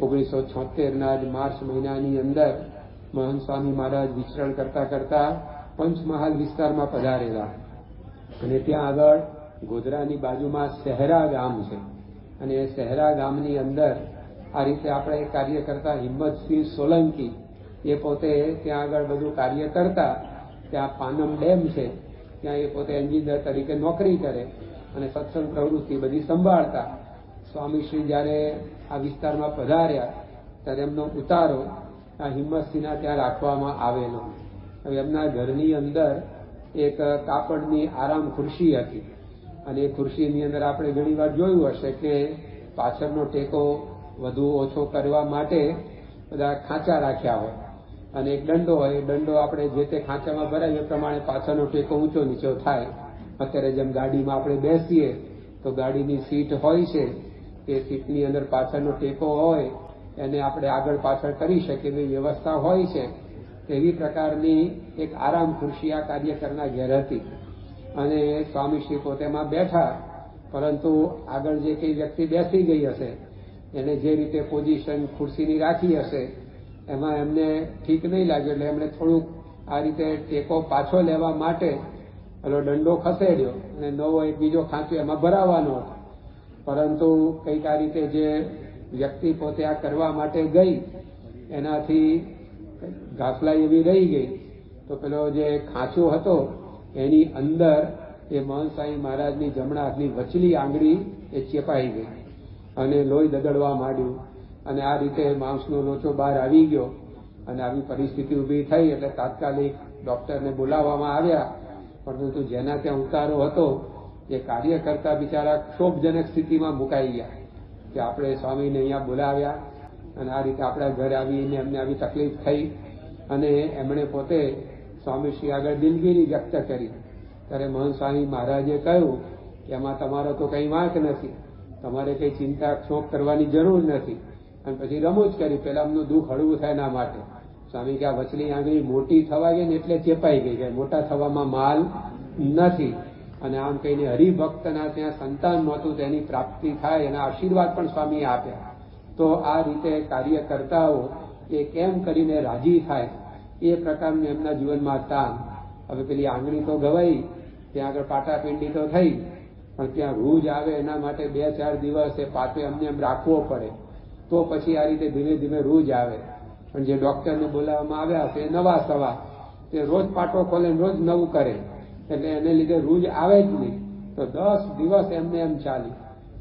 ઓગણીસો છોતેરના જ માર્ચ મહિનાની અંદર મહંત સ્વામી મહારાજ વિચરણ કરતા કરતા પંચમહાલ વિસ્તારમાં પધારેલા. અને ત્યાં આગળ ગોધરાની બાજુમાં શહેરા ગામ છે. અને એ શહેરા ગામની અંદર આ રીતે આપણે કાર્ય કરતા હિંમતસિંહ સોલંકી એ પોતે ત્યાં આગળ બધું કાર્ય કરતા, ત્યાં પાનમ ડેમ છે, ત્યાં એ પોતે એન્જિનિયર તરીકે નોકરી કરે અને સત્સંગ પ્રવૃત્તિ બધી સંભાળતા. સ્વામીશ્રી જ્યારે આ વિસ્તારમાં પધાર્યા, ત્યારે એમનો ઉતારો આ હિંમતસિંહના ત્યાં રાખવામાં આવેલો. હવે એમના ઘરની અંદર એક કાપડની આરામ ખુરશી હતી. અને એ ખુરશીની અંદર આપણે ઘણી વાર જોયું હશે કે પાછળનો ટેકો વધુ ઓછો કરવા માટે બધા ખાંચા રાખ્યા હોય. અને એક દંડો હોય દંડો આપણે જે તે ખાંચામાં ભરાય એ પ્રમાણે પાછળનો ટેકો ઊંચો નીચો થાય. અત્યારે જેમ ગાડીમાં આપણે બેસીએ, તો ગાડીની સીટ હોય છે એ સીટની અંદર પાછળનો ટેકો હોય, એને આપણે આગળ પાછળ કરી શકીએ એવી વ્યવસ્થા હોય છે એવી પ્રકારની એક આરામ ખુરશી આ કાર્યકરના ઘેર હતી. અને સ્વામીશ્રી પોતેમાં બેઠા, પરંતુ આગળ જે કઈ વ્યક્તિ બેસી ગઈ હશે, એને જે રીતે પોઝિશન ખુરશીની રાખી હશે, એમાં એમને ઠીક નહીં લાગ્યું, એટલે એમણે થોડુંક આ રીતે ટેકો પાછો લેવા માટે પેલો દંડો ખસેડ્યો અને નવો એક બીજો ખાંચો એમાં ભરાવાનો હતો. પરંતુ કંઈક આ રીતે જે વ્યક્તિ પોતે આ કરવા માટે ગઈ, એનાથી ઘાફલાઈ એવી રહી ગઈ. તો પેલો જે ખાંચો હતો, એની અંદર એ મહંત સ્વામી મહારાજની જમણા હાથની વચલી આંગળી એ ચેપાઈ ગઈ અને લોહી દગડવા માંડ્યું. અને આ રીતે માંસનો લોચો બહાર આવી ગયો અને આવી પરિસ્થિતિ ઊભી થઈ એટલે તાત્કાલિક ડોક્ટરને બોલાવવામાં આવ્યા. પરંતુ જેના ત્યાં ઉતારો હતો એ કાર્ય કરતા બિચારા ક્ષોભજનક સ્થિતિમાં મુકાઈ ગયા કે આપણે સ્વામીને અહીંયા બોલાવ્યા અને આ રીતે આપણા ઘરે આવીને એમને આવી તકલીફ થઈ અને એમણે પોતે સ્વામીશ્રી આગળ દિલગીરી વ્યક્ત કરી. ત્યારે મહંત સ્વામી મહારાજે કહ્યું કે એમાં તમારો તો કંઈ વાંક નથી. તમારે કંઈ ચિંતા ક્ષોભ કરવાની જરૂર નથી. અને પછી રમૂજ કરી. પેલા એમનું દુઃખ હળવું થાય એના માટે. સ્વામી કે આ વચલી આંગળી મોટી થવા ગઈ ને એટલે ચેપાઈ ગઈ. જાય મોટા થવામાં માલ નથી. અને આમ કહીને હરિભક્તના ત્યાં સંતાન નહોતું, તેની પ્રાપ્તિ થાય, એના આશીર્વાદ પણ સ્વામી આપ્યા. તો આ રીતે કાર્યકર્તાઓ એ કેમ કરીને રાજી થાય, એ પ્રકારનું એમના જીવનમાં તાન હવે પેલી આંગળી તો ગવાઈ, ત્યાં આગળ પાટાપિંડી તો થઈ, પણ ત્યાં રૂજ આવે, એના માટે બે ચાર દિવસ એ પાટે અમને એમ રાખવો પડે. તો પછી આ રીતે ધીમે ધીમે રૂજ આવે. પણ જે ડોક્ટરને બોલાવવામાં આવ્યા છે નવા સવા, તે રોજ પાટો ખોલે રોજ નવું કરે. એટલે એને લીધે રૂજ આવે જ નહીં. તો દસ દિવસ એમને એમ ચાલી.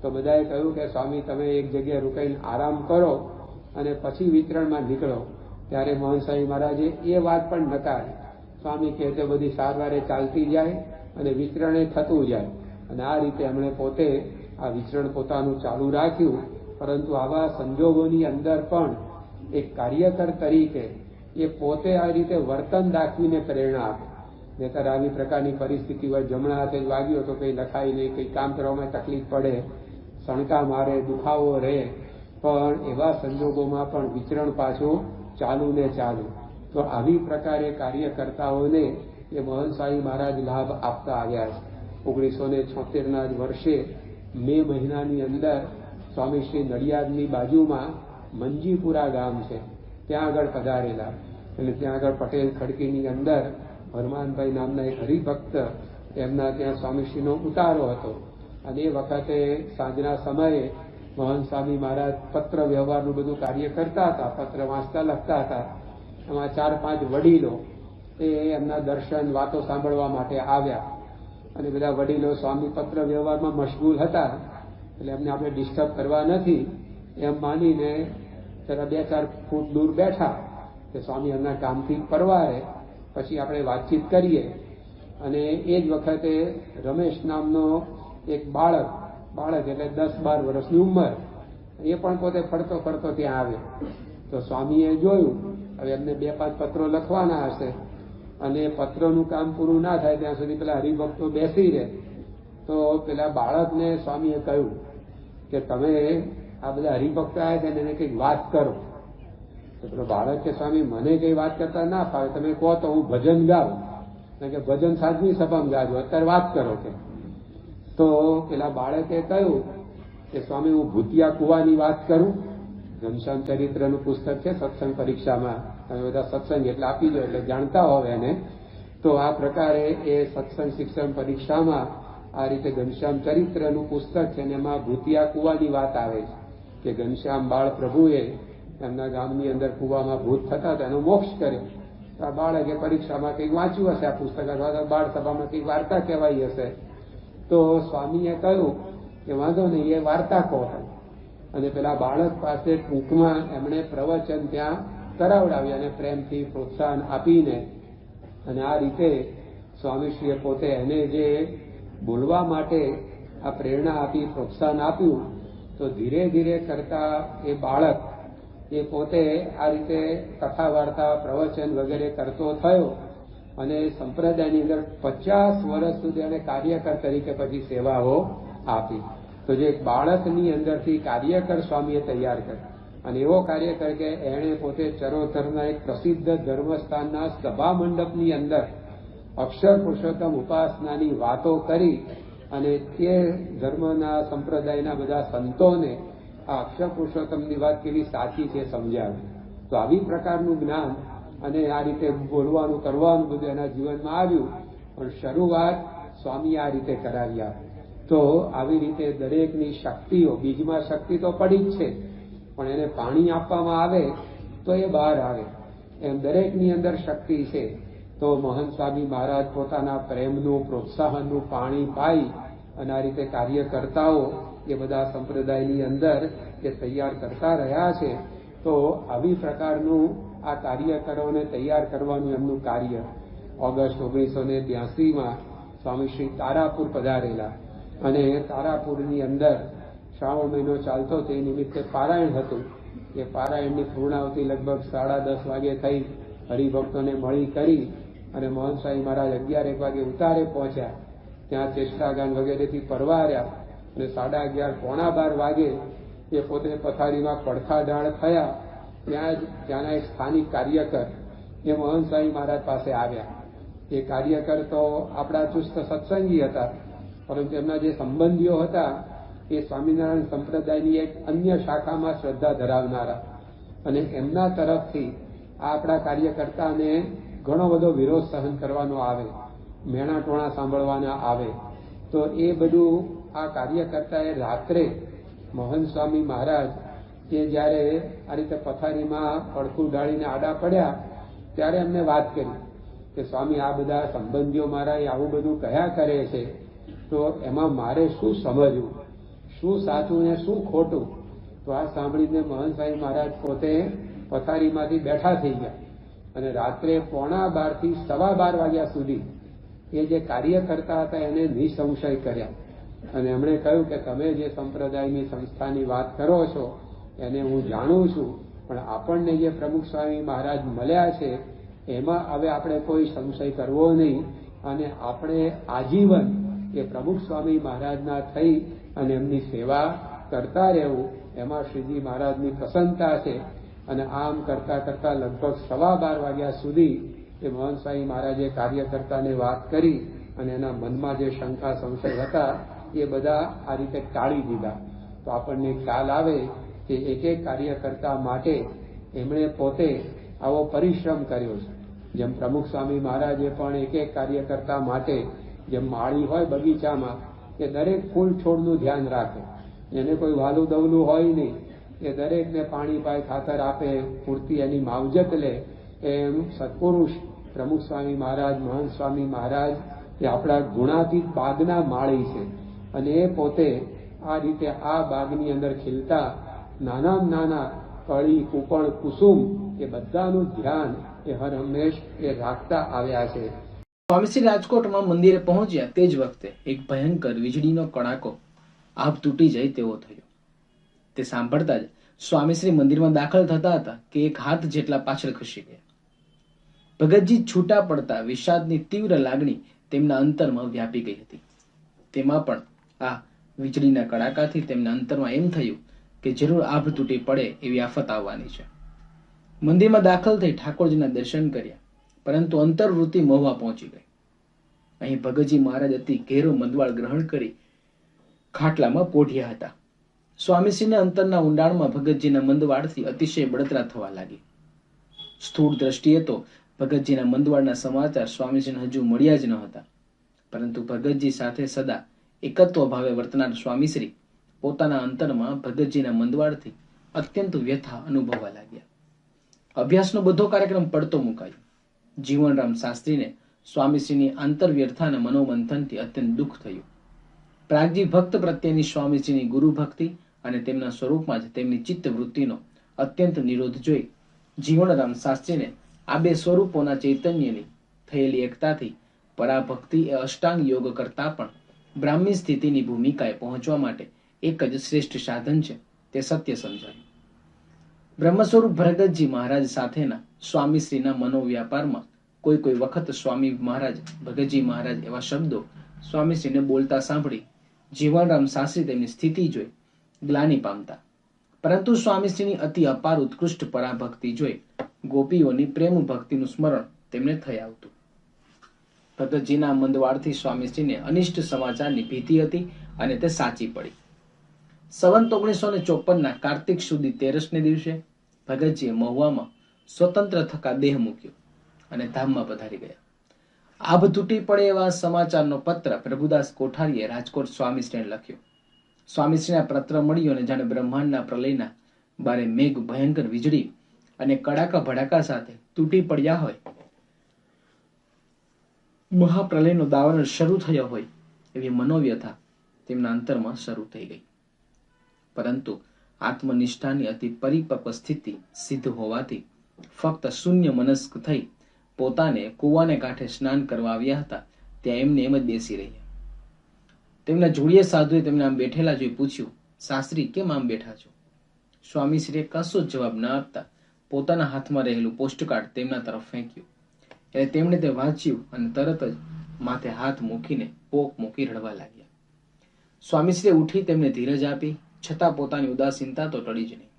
તો બધાએ કહ્યું કે, સ્વામી, તમે એક જગ્યાએ રોકાઈને આરામ કરો અને પછી વિતરણમાં નીકળો. ત્યારે મોહન સ્વામી મહારાજે એ વાત પણ નકારી. સ્વામી કહે, તે બધી સારવારે ચાલતી જાય અને વિતરણે થતું જાય. અને આ રીતે એમણે પોતે આ વિતરણ પોતાનું ચાલુ રાખ્યું. પરંતુ આવા સંજોગોની અંદર પણ એક કાર્યકર તરીકે એ પોતે આ રીતે વર્તન દાખવીને પ્રેરણા આપે. નહીતર આવી પ્રકારની પરિસ્થિતિ હોય, જમણા હાથે જ વાગ્યો તો કંઈ લખાય નહીં, કંઈ કામ કરવામાં તકલીફ પડે સણકા મારે, દુખાવો રહે. પણ એવા સંજોગોમાં પણ વિચરણ પાછું ચાલુ ને ચાલુ. તો આવી પ્રકારે કાર્યકર્તાઓને એ મોહનસાઈ મહારાજ લાભ આપતા આવ્યા છે. ઓગણીસો ને છોતેરના જ વર્ષે મે મહિનાની અંદર સ્વામી શ્રી નડિયાદની બાજુમાં મંજીપુરા ગામ છે. ત્યાં આગળ પધારેલા. એટલે ત્યાં આગળ પટેલ ખડકીની અંદર હરમાનભાઈ નામના એક હરિભક્ત એમના ત્યાં સ્વામીશ્રીનો ઉતારો હતો. અને એ વખતે સાંજના સમયે મોહન સ્વામી મહારાજ પત્ર વ્યવહારનું બધું કાર્ય કરતા હતા, પત્ર વાંચતા લખતા હતા. એમાં ચાર પાંચ વડીલો એ એમના દર્શન, વાતો સાંભળવા માટે આવ્યા. અને બધા વડીલો સ્વામી પત્ર વ્યવહારમાં મશગુલ હતા. એટલે એમને આપણે ડિસ્ટર્બ કરવા નથી. એમ માનીને જરા બે ચાર ફૂટ દૂર બેઠા. કે સ્વામી એમના કામથી પરવારે પછી આપણે વાતચીત કરીએ. અને એ જ વખતે રમેશ નામનો એક બાળક બાળક એટલે દસ બાર વર્ષની ઉંમર, એ પણ પોતે ફરતો ફરતો ત્યાં આવ્યો તો સ્વામીએ જોયું, હવે એમને બે પાંચ પત્રો લખવાના હશે. અને પત્રનું કામ પૂરું ના થાય ત્યાં સુધી પેલા હરિભક્તો બેસી રહે. તો પેલા બાળકને સ્વામીએ કહ્યું કે તમે આ બધા હરિભક્તો આવ્યા છે એને કંઈક વાત કરો. પેલો બાળક કે સ્વામી, મને કઈ વાત કરતા ના ફાવે. તમે કહો તો હું ભજન ગાઉં. કે ભજન સાધની સભામાં ગાજો. અત્યારે વાત કરો કે. તો પેલા બાળકે કહ્યું કે, સ્વામી, હું ભૂતિયા કુવાની વાત કરું. ઘનશ્યામ ચરિત્રનું પુસ્તક છે, સત્સંગ પરીક્ષામાં. તમે બધા સત્સંગ એટલે આપી દો, એટલે જાણતા હોવ એને. તો આ પ્રકારે એ સત્સંગ શિક્ષણ પરીક્ષામાં આ રીતે ઘનશ્યામ ચરિત્રનું પુસ્તક છે, અને એમાં ભૂતિયા કુવાની વાત આવે છે. કે ઘનશ્યામ બાળ પ્રભુએ એમના ગામની અંદર કુવામાં ભૂત થતા હતા, એનો મોક્ષ તો આ બાળકે પરીક્ષામાં કંઈક વાંચ્યું હશે, આ પુસ્તક અથવા બાળ સભામાં કંઈક વાર્તા કહેવાઈ હશે. તો સ્વામીએ કહ્યું કે વાંધો નહીં, એ વાર્તા કહો. અને પેલા બાળક પાસે ટૂંકમાં એમણે પ્રવચન ત્યાં કરાવડાવ્યા અને પ્રેમથી પ્રોત્સાહન આપીને અને આ રીતે સ્વામીશ્રીએ પોતે એને જે બોલવા માટે આ પ્રેરણા આપી, પ્રોત્સાહન આપ્યું, તો ધીરે ધીરે કરતા એ બાળક એ પોતે આ રીતે કથા વાર્તા પ્રવચન વગેરે કરતો થયો અને સંપ્રદાયની અંદર પચાસ વર્ષ સુધી એને કાર્યકર તરીકે પછી સેવાઓ આપી. તો જે બાળકની અંદરથી કાર્યકર સ્વામીએ તૈયાર કર્યો. અને એવો કાર્યકર કે એણે પોતે ચરોતરના એક પ્રસિદ્ધ ધર્મસ્થાનના સભા મંડપની અંદર અક્ષર પુરુષોત્તમ ઉપાસનાની વાતો કરી અને તે ધર્મના સંપ્રદાયના બધા સંતોને આ અક્ષર પુરુષોત્તમની વાત કેવી સાચી છે સમજાવે. તો આવી પ્રકારનું જ્ઞાન અને આ રીતે બોલવાનું, કરવાનું બધું એના જીવનમાં આવ્યું. પણ શરૂઆત સ્વામી આ રીતે કરાવ્યા. તો આવી રીતે દરેકની શક્તિઓ, બીજમાં શક્તિ તો પડી જ છે. પણ એને પાણી આપવામાં આવે તો એ બહાર આવે. એમ દરેકની અંદર શક્તિ છે. તો મહંત સ્વામી મહારાજ પોતાના પ્રેમનું, પ્રોત્સાહનનું પાણી પાઈ અને આ રીતે કાર્યકર્તાઓ એ બધા સંપ્રદાયની અંદર એ તૈયાર કરતા રહ્યા છે, તો આવી પ્રકારનું આ કાર્યકરોને તૈયાર કરવાનું એમનું કાર્ય. ઓગસ્ટ ઓગણીસો ને બ્યાસીમાં સ્વામી શ્રી તારાપુર પધારેલા અને તારાપુરની અંદર શ્રાવણ મહિનો ચાલતો તે નિમિત્તે પારાયણ હતું. એ પારાયણની પૂર્ણાવતિ લગભગ સાડા દસ વાગે થઈ હરિભક્તોને મળી કરી અને મોહનસાઈ મહારાજ અગિયાર એક વાગે ઉતારે પહોંચ્યા. ત્યાં ચેષ્ટાગાન વગેરેથી પરવાર્યા. અને સાડા અગિયાર પોણા બાર વાગે એ પોતે પથારીમાં પડખા ડાળ થયા. ત્યાં જ ત્યાંના એક સ્થાનિક કાર્યકર એ મોહન સ્વામી મહારાજ પાસે આવ્યા. એ કાર્યકર તો આપણા ચુસ્ત સત્સંગી હતા, પરંતુ એમના જે સંબંધીઓ હતા એ સ્વામિનારાયણ સંપ્રદાયની એક અન્ય શાખામાં શ્રદ્ધા ધરાવનારા. અને એમના તરફથી આ આપણા કાર્યકર્તાને ઘણો બધો વિરોધ સહન કરવાનો આવે મેણા ટોણા સાંભળવાના આવે. તો એ બધું આ કાર્ય કરતા એ રાત્રે મોહન સ્વામી મહારાજ કે જ્યારે આ રીતે પથારીમાં પડખું ઢાળીને આડા પડ્યા, ત્યારે એમને વાત કરી કે, સ્વામી, આ બધા સંબંધીઓ મારા એ આવું બધું કયા કરે છે? તો એમાં મારે શું સમજવું? શું સાચું ને શું ખોટું? તો આ સાંભળીને મહન સ્વામી મહારાજ પોતે પથારીમાંથી બેઠા થઈ ગયા. અને રાત્રે પોણા બારથી સવા બાર વાગ્યા સુધી એ જે કાર્ય કરતા હતા, એને નિસંશય કર્યા. અને એમણે કહ્યું કે તમે જે સંપ્રદાયની સંસ્થાની વાત કરો છો, એને હું જાણું છું, પણ આપણને જે પ્રમુખ સ્વામી મહારાજ મળ્યા છે, એમાં હવે આપણે કોઈ સંશય કરવો નહીં. અને આપણે આજીવન એ પ્રમુખ સ્વામી મહારાજના થઈ અને એમની સેવા કરતા રહેવું, એમાં શ્રીજી મહારાજની પ્રસન્નતા છે. અને આમ કરતા કરતા લગભગ સવા બાર વાગ્યા સુધી એ મોહન સ્વામી મહારાજે કાર્યકર્તાને વાત કરી અને એના મનમાં જે શંકા સંશય હતા એ બધા આ રીતે ટાળી દીધા. તો આપણને ખ્યાલ આવે કે એક એક કાર્યકર્તા માટે એમણે પોતે આવો પરિશ્રમ કર્યો છે. જેમ પ્રમુખ સ્વામી મહારાજે પણ એક એક કાર્યકર્તા માટે જેમ માળી હોય બગીચામાં કે દરેક ફૂલ છોડનું ધ્યાન રાખે. એને કોઈ વાલું દવલું હોય નહીં. એ દરેકને પાણી પાય, ખાતર આપે, પૂરતી એની માવજત લે. એમ સત્પુરુષ પ્રમુખ સ્વામી મહારાજ મહંત સ્વામી મહારાજ એ આપણા ગુણાતીત પાગના માળી છે. અને એ પોતે આ રીતે આ બાગની અંદર ખીલતા નાના નાના કળી, કુપણ, કુસુમ એ બધાનું ધ્યાન એ હર હંમેશ એ રાખતા આવ્યા છે. સ્વામીશ્રી રાજકોટમાં મંદિરે પહોંચ્યા તે જ વખતે એક ભયંકર વીજળીનો કડાકો આભ તૂટી જાય તેવો થયો. તે સાંભળતા જ સ્વામીશ્રી મંદિરમાં દાખલ થતા હતા કે એક હાથ જેટલા પાછળ ખસી ગયા. ભગતજી છૂટા પડતા વિષાદની તીવ્ર લાગણી તેમના અંતરમાં વ્યાપી ગઈ હતી. તેમાં પણ આ વીજળીના કડાકાથી તેમના અંતરમાં એમ થયું કે જરૂર આભ તૂટી પડે એવી આફત આવવાની છે. મંદિરમાં દાખલ થઈ ઠાકોરજીના દર્શન કર્યા, પરંતુ અંતરવૃત્તિ મહુવા પહોંચી ગઈ. અહીં ભગતજી મહારાજ અતિ ઘેરો મંદવાળ ગ્રહણ કરી ખાટલામાં પોઢ્યા હતા. સ્વામીશ્રીના અંતરના ઊંડાણમાં ભગતજીના મંદવાળથી અતિશય બળતરા થવા લાગી. સ્થૂળ દ્રષ્ટિએ તો ભગતજીના મંદવાળના સમાચાર સ્વામીજીને હજુ મળ્યા જ ન હતા પરંતુ ભગતજી સાથે સદા એકત્વ ભાવે વર્તનાર સ્વામીશ્રી પોતાના અંતરમાં ભગતજીના મંદવાડથી અત્યંત વ્યથા અનુભવવા લાગ્યા. અભ્યાસનો બધો કાર્યક્રમ પડતો મુકાયો. જીવનરામ શાસ્ત્રીને સ્વામીશ્રીની આંતરવ્યર્થાના મનોમંથનથી અત્યંત દુઃખ થયું. પ્રાગજી ભક્ત પ્રત્યેની સ્વામીજીની ગુરુ ભક્તિ અને તેમના સ્વરૂપમાં જ તેમની ચિત્ત વૃત્તિનો અત્યંત નિરોધ જોઈ જીવનરામ શાસ્ત્રીને આ બે સ્વરૂપોના ચૈતન્યની થયેલી એકતાથી પરાભક્તિ એ અષ્ટાંગ યોગ કરતા પણ બ્રાહ્મી સ્થિતિની ભૂમિકાએ પહોંચવા માટે એક જ શ્રેષ્ઠ સાધન છે, તે સત્ય સમજાયું. બ્રહ્મ સ્વરૂપ ભરગતજી મહારાજ સાથેના સ્વામીશ્રીના મનોવ્યાપારમાં કોઈ કોઈ વખત સ્વામી મહારાજ ભગતજી મહારાજ એવા શબ્દો સ્વામીશ્રીને બોલતા સાંભળી જીવનરામ શાસ્ત્રી તેમની સ્થિતિ જોઈ, ગ્લાની પામતા. પરંતુ સ્વામીશ્રીની અતિ અપાર ઉત્કૃષ્ટ પરાભક્તિ જોઈ ગોપીઓની પ્રેમ ભક્તિનું સ્મરણ તેમને થઈ આવતું. ભગતજીના મંદવાડથી સ્વામીજીને અનિષ્ટ સમાચારની ભીતિ હતી અને તે સાચી પડી. સંવંત ઓગણીસો ને ચોપનના કાર્તિક સુધી તેરસને દિવસે ભગતજીએ મહુવામાં સ્વતંત્ર થકા દેહ મૂક્યો અને ધામમાં પધારી ગયા. આભ તૂટી પડે એવા સમાચારનો પત્ર પ્રભુદાસ કોઠારીએ રાજકોટ સ્વામીશ્રીને લખ્યો. સ્વામીશ્રીના પત્ર મળ્યો અને જાણે બ્રહ્માંડના પ્રલયના બારે મેઘ ભયંકર વીજળી અને કડાકા ભડાકા સાથે તૂટી પડ્યા હોય મહાપ્રલયનો દાવાનળ શરૂ થયો હોય એવી મનોવ્યથા તેમના અંતરમાં શરૂ થઈ ગઈ. પરંતુ આત્મનિષ્ઠાની અતિ પરિપક્વ સ્થિતિ સિદ્ધ હોવાથી ફક્ત શૂન્ય મનસ્ક થઈ પોતાને કૂવાને કાંઠે સ્નાન કરવા આવ્યા હતા ત્યાં એમને એમ જ બેસી રહ્યા. તેમના જોડીએ સાધુએ તેમને આમ બેઠેલા જોઈ પૂછ્યું શાસ્ત્રી કેમ આમ બેઠા છો? સ્વામીશ્રીએ કશો જ જવાબ ન આપતા પોતાના હાથમાં રહેલું પોસ્ટકાર્ડ તેમના તરફ ફેંક્યું. એટલે તેમણે તે વાંચ્યું અને તરત જ માથે હાથ મૂકીને પોક મૂકી રડવા લાગ્યા. સ્વામીશ્રીએ ઉઠી તેમને ધીરજ આપી, છતાં પોતાની ઉદાસીનતા તો ટળી જ નહીં.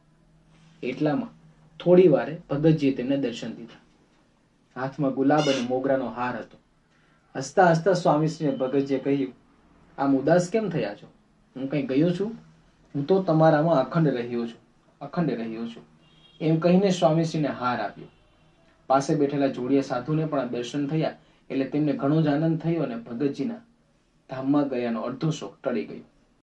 એટલામાં થોડી વારે ભગતજીએ તેમને દર્શન દીધા. હાથમાં ગુલાબ અને મોગરાનો હાર હતો. હસતા હસતા સ્વામીશ્રીને ભગતજીએ કહ્યું, આમ ઉદાસ કેમ થયા છો? હું કઈ ગયો છું? હું તો તમારામાં અખંડ રહ્યો છું, અખંડ રહ્યો છું. એમ કહીને સ્વામીશ્રીને હાર આપ્યો. પાસે બેઠેલા જોડિયા સાધુને પણ આ દર્શન થયા એટલે તેમને ઘણો જ આનંદ થયો અને ભગતજીના ધામમાં ગયાનો અડધો શોખ ટળી ગયો.